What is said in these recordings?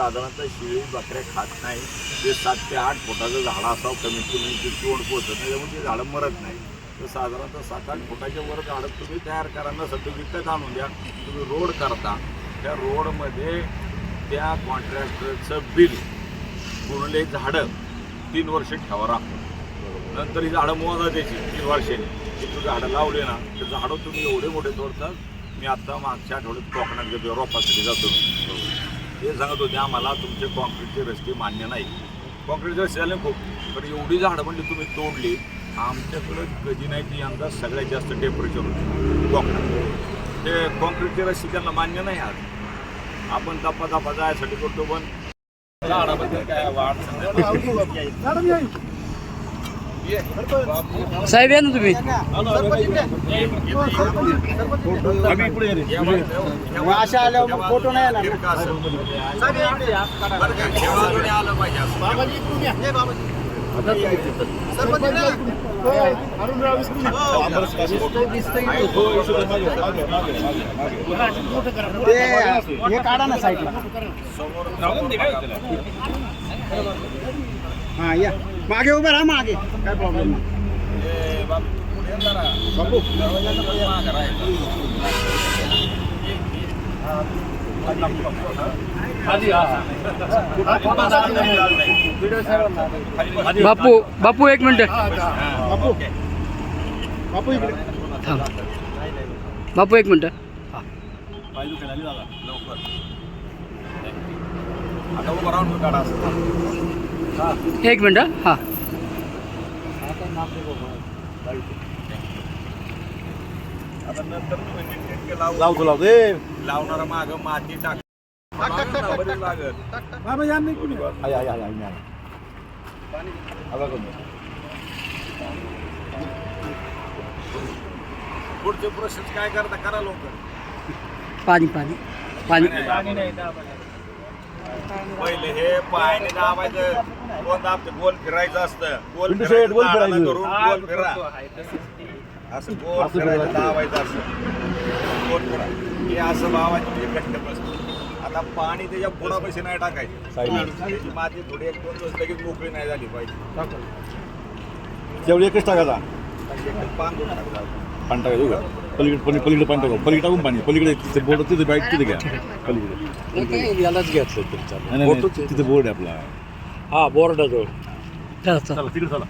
साधारणतः शिळी बकऱ्या खात नाही. ते सात ते आठ फुटाचं झाड असावं कमीत कमी ते तोड पोचत नाही त्यामुळे ते झाडं मरत नाही. तर साधारणतः सात आठ फुटाच्या वर झाडं तुम्ही तयार करा सध्या विकत आणून द्या. तुम्ही रोड करता. त्या रोडमध्ये त्या कॉन्ट्रॅक्टरचं बिल पुरले झाडं तीन वर्ष ठेवा राखून नंतर ही झाडं मोजा द्यायची तीन वर्षांनी. ती तू झाडं लावले ना तर झाडं तुम्ही एवढे मोठे तोडतात मी आत्ता मागच्या आठवड्यात कोकणात गेलो रोपासाठी जातो. ते सांगत होते आम्हाला तुमचे कॉन्क्रीटचे रस्ते मान्य नाही. कॉन्क्रीटचे रस्ते झाले खूप पण एवढी झाडं म्हणजे तुम्ही तोडली आमच्याकडं कधी नाही ती यंदा सगळ्यात जास्त टेम्परेचर होते. कोकणात. ते कॉन्क्रीटचे रस्ते त्यांना मान्य नाही आज. आपण दपा दपा जायसाठी करतो पण झाडाबद्दल काय वाढ साहेब या ना तुम्ही. अशा आल्यावर फोटो नाही आलं पाहिजे असं. हे काढा ना साईडला. हा या मागे उभं राहा मागे काय प्रॉब्लेम नाही बाप, पुढे जरा. बापू. बापू एक मिनिट बापू बापू इकडे थांब बापू एक मिनिट लवकर. आता उभं राहून काढा असं. एक मिनिट हां. लावतो लावतो. ए. लावणारा माग माती टाक. बरीच लागत. बाबा या नाही कुणी आय आय आय आय. पुढचे प्रोसेस काय करता? करा लवकर. पाणी पाणी. पाणी. पहिले हे पायाने दाबायचं. दोन गोल फिरायचं असतं. गोल पिंटू शेट, गोल फिरायचं. धरून गोल फिरा. असं गोल फिरायचं दाबायचं असं गोल फिरा. हे असं भावायचं म्हणजे घट्ट बसतं. आता पाणी त्याच्या बुडापाशी नाही टाकायचं. त्याची माती थोडी एक दोन दिवस लगेच मोकळी नाही झाली पाहिजे. तेवढी एकच टाकायचा. पांघरून टाकायचं. पाणी टाकायचं का पलीकडे पली पलीकडे पाणी टाकू. पलीकडे टाकून पाणी. पलीकडे तिथे बोर्ड तिथे बॅग तिथे घ्या. पलीकडे. यालाच नाही, नाही नाही, तिथे बोर्ड आहे आपला. हा बोर्डाजवळ चला चला. चला तिकडे चला.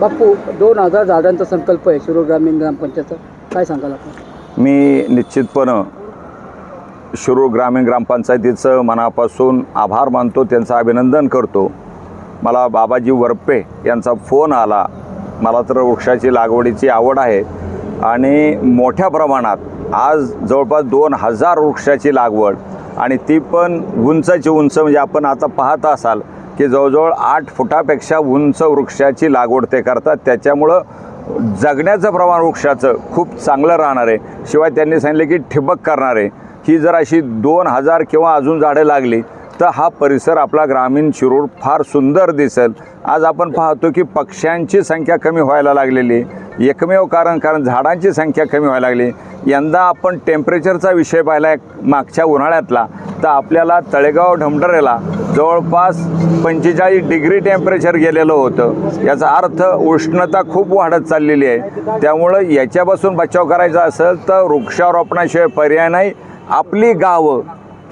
बापू दोन हजार झाडांचा संकल्प आहे शिरो ग्रामीण ग्रामपंचायतचा. काय सांगाल आपण? मी निश्चितपणं शिरूर ग्रामीण ग्रामपंचायतीचं मनापासून आभार मानतो त्यांचं अभिनंदन करतो. मला बाबाजी वरपे यांचा फोन आला. मला तर वृक्षाची लागवडीची आवड आहे. आणि मोठ्या प्रमाणात आज जवळपास दोन हजार वृक्षाची लागवड आणि ती पण उंचाची उंच म्हणजे आपण आता पाहत असाल की जवळजवळ आठ फुटापेक्षा उंच वृक्षाची लागवड ते करतात. त्याच्यामुळं जगण्याचं प्रमाण वृक्षाचं खूप चांगलं राहणार आहे. शिवाय त्यांनी सांगितलं की ठिबक करणार आहे. ही जर अशी दोन हजार किंवा अजून झाडं लागली तर हा परिसर आपला ग्रामीण शिरूर फार सुंदर दिसेल. आज आपण पाहतो की पक्ष्यांची संख्या कमी व्हायला लागलेली एकमेव कारण कारण झाडांची संख्या कमी व्हायला लागली यंदा आपण टेम्परेचरचा विषय पाहिला आहे मागच्या उन्हाळ्यातला. तर आपल्याला तळेगाव ढमढरेला जवळपास पंचेचाळीस डिग्री टेम्परेचर गेलेलं होतं. याचा अर्थ उष्णता खूप वाढत चाललेली आहे. त्यामुळं याच्यापासून बचाव करायचा असेल तर वृक्षारोपणाशिवाय पर्याय नाही. आपली गावं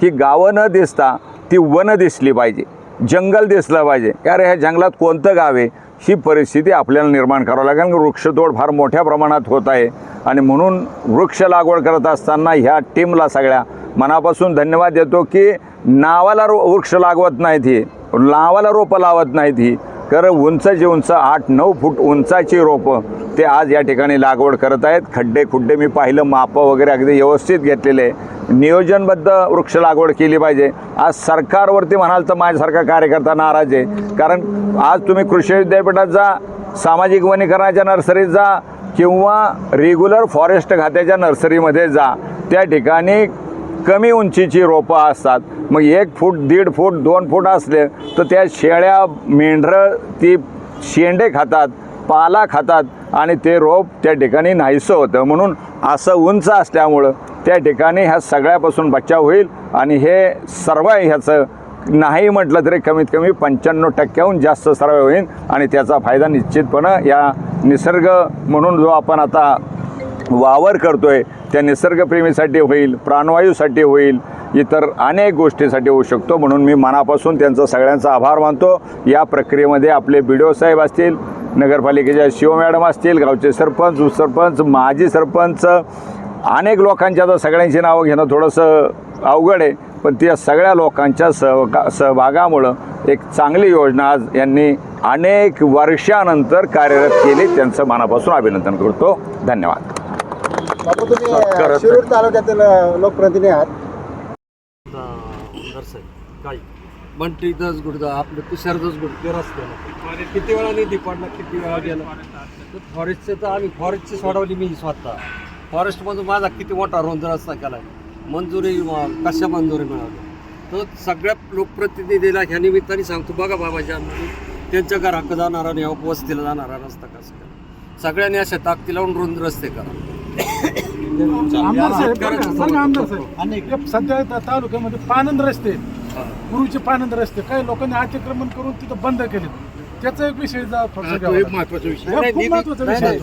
ही गावं न दिसता ती वन दिसली पाहिजे जंगल दिसलं पाहिजे. अरे ह्या जंगलात कोणतं गाव आहे? ही परिस्थिती आपल्याला निर्माण करावं लागेल. वृक्षतोड फार मोठ्या प्रमाणात होत आहे. आणि म्हणून वृक्ष लागवड करत असताना ह्या टीमला सगळ्या मनापासून धन्यवाद देतो की नावाला रो वृक्ष लागवत नाहीत ही. नावाला रोपं लावत नाहीत ही. कारण उंचची उंच आठ नऊ फूट उंचाची रोपं ते आज या ठिकाणी लागवड करत आहेत. खड्डे खुड्डे मी पाहिलं मापं वगैरे अगदी व्यवस्थित घेतलेले आहे. नियोजनबद्ध वृक्ष लागवड केली पाहिजे. आज सरकारवरती म्हणाल तर माझ्यासारखा कार्यकर्ता नाराज आहे. कारण आज तुम्ही कृषी विद्यापीठात जा सामाजिक वनीकरणाच्या नर्सरीत जा किंवा रेग्युलर फॉरेस्ट खात्याच्या नर्सरीमध्ये जा. त्या ठिकाणी कमी उंचीची रोपं असतात. मग एक फूट दीड फूट दोन फूट असले तर त्या शेळ्या मेंढरं ती शेंडे खातात पाला खातात आणि ते रोप त्या ठिकाणी नाहीसं होतं. म्हणून असं उंच असल्यामुळं त्या ठिकाणी ह्या सगळ्यापासून बचाव होईल आणि हे सर्व ह्याचं नाही म्हटलं तरी कमीत कमी पंच्याण्णव टक्क्याहून जास्त सर्व होईल आणि त्याचा फायदा निश्चितपणे या निसर्ग म्हणून जो आपण आता वावर करतोय त्या निसर्गप्रेमीसाठी होईल प्राणवायूसाठी होईल इतर अनेक गोष्टीसाठी होऊ शकतो. म्हणून मी मनापासून त्यांचा सगळ्यांचा आभार मानतो. या प्रक्रियेमध्ये आपले बी डी ओ साहेब असतील नगरपालिकेच्या शिव मॅडम असतील गावचे सरपंच उपसरपंच माजी सरपंच अनेक लोकांच्या आता सगळ्यांची नावं घेणं थोडंसं अवघड आहे. पण त्या सगळ्या लोकांच्या सहका सहभागामुळं एक चांगली योजना आज यांनी अनेक वर्षानंतर कार्यरत केली. त्यांचं मनापासून अभिनंदन करतो. धन्यवाद. तालुक्यातील लोकप्रतिनिधी आहात. काही. काय बंटी गुडदा आपलं तुषार दस गुड रस्त्याला किती वेळा निधी पडला किती वेळा गेला. तर फॉरेस्टचे तर आम्ही फॉरेस्टची सोडवली मी स्वतः. फॉरेस्टमधून माझा किती मोठा रोंद रस्ता केला मंजुरी कशा मंजुरी मिळाली तर सगळ्या लोकप्रतिनिधीला ह्या निमित्ताने सांगतो बघा बाबाजी आम्ही त्यांच्या घराकडे जाणारा आणि वस्तीला जाणारा रस्ता कसा सगळ्यांनी अशा ताकदी लावून रुंद रस्ते करा. सध्या तालुक्यामध्ये पानंद रस्ते आहेत. पूर्वीचे पानंद रस्ते काही लोकांनी अतिक्रमण करून तिथं बंद केले. त्याचा एक विषय. महत्त्वाचा विषय. हा, खूप महत्त्वाचा विषय.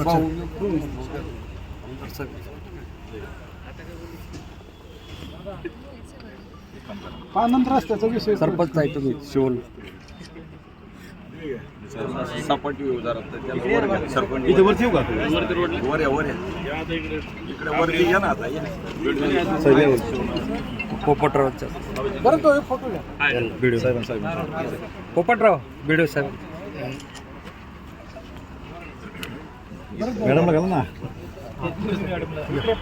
पानंद रस्त्याचा विषय सरपंच आहे तुम्ही शिवून. इथे वरती येऊ का वर या वर या इकडे. वरती या ना आता या. पोपटरावच्या बरं तो एक फोटो घ्या. व्हिडिओ पोपटराव व्हिडिओ साहेब मॅडमला घाला ना. पुढे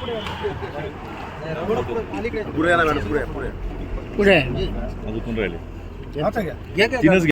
पुढे पुढे. अजून कोण राहिले? घ्या. तीनच